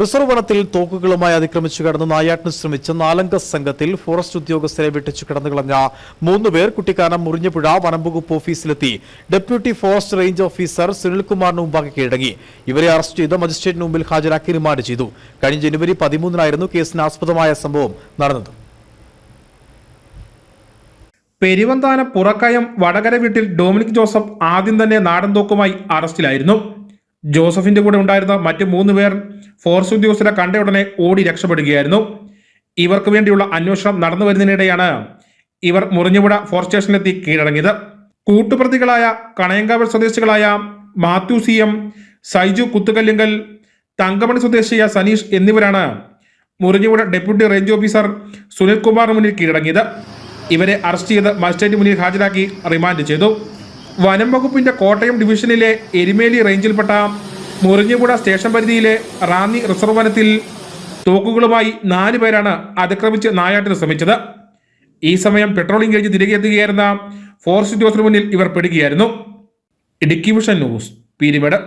Reserve വനത്തിൽ തോക്കുകളുമായി അതിക്രമിച്ചു കടന്ന് നായാട്ടിന് ശ്രമിച്ച നാലംഗ സംഘത്തിൽ ഫോറസ്റ്റ് ഉദ്യോഗസ്ഥരെ വെട്ടിച്ചു കടന്നു കളഞ്ഞ മൂന്ന് പേർ കുട്ടിക്കാനം മുറിഞ്ഞപ്പുഴ വനംവകുപ്പ് ഓഫീസിലെത്തി. ഡെപ്യൂട്ടി ഫോറസ്റ്റ് റേഞ്ച് ഓഫീസർ സുനിൽകുമാറിന് മുമ്പാകെ കീഴടങ്ങി. ഇവരെ അറസ്റ്റ് ചെയ്ത് മജിസ്ട്രേറ്റിന് മുമ്പിൽ ഹാജരാക്കി റിമാൻഡ് ചെയ്തു. കഴിഞ്ഞ ജനുവരി പതിമൂന്നിനായിരുന്നു കേസിന് ആസ്പദമായ സംഭവം നടന്നത്. പെരുവന്താന പുറക്കയം വടകര വീട്ടിൽ ഡൊമിനിക് ജോസഫ് ആദ്യം തന്നെ നാടൻ തോക്കുമായി അറസ്റ്റിലായിരുന്നു. ജോസഫിന്റെ കൂടെ ഉണ്ടായിരുന്ന മറ്റ് മൂന്ന് പേർ ഫോറസ്റ്റ് ഉദ്യോഗസ്ഥരെ കണ്ട ഉടനെ ഓടി രക്ഷപ്പെടുകയായിരുന്നു. ഇവർക്ക് വേണ്ടിയുള്ള അന്വേഷണം നടന്നു വരുന്നതിനിടെയാണ് ഇവർ മുറിഞ്ഞുപുഴ ഫോറസ്റ്റ് സ്റ്റേഷനിലെത്തി കീഴടങ്ങിയത്. കൂട്ടുപ്രതികളായ കണയങ്കാവൽ സ്വദേശികളായ മാത്യു സി എം സൈജു കുത്തുകല്ലുങ്കൽ തങ്കമണി സ്വദേശിയായ സനീഷ് എന്നിവരാണ് മുറിഞ്ഞുപുഴ ഡെപ്യൂട്ടി റേഞ്ച് ഓഫീസർ സുനിൽകുമാറിന് മുന്നിൽ കീഴടങ്ങിയത്. ഇവരെ അറസ്റ്റ് ചെയ്ത് മജിസ്ട്രേറ്റ് മുന്നിൽ ഹാജരാക്കി റിമാൻഡ് ചെയ്തു. വനം വകുപ്പിന്റെ കോട്ടയം ഡിവിഷനിലെ എരിമേലി റേഞ്ചിൽപ്പെട്ട മുറിഞ്ഞുപുഴ സ്റ്റേഷൻ പരിധിയിലെ റാന്നി റിസർവ് വനത്തിൽ തോക്കുകളുമായി നാല് പേരാണ് അതിക്രമിച്ച് നായാട്ടിന് ശ്രമിച്ചത്. ഈ സമയം പെട്രോളിംഗ് കഴിഞ്ഞ് തിരികെ എത്തുകയായിരുന്ന ഫോറസ്റ്റ് ഉദ്യോഗസ്ഥന് മുന്നിൽ ഇവർ പെടുകയായിരുന്നു. Idukki vision news Peermade.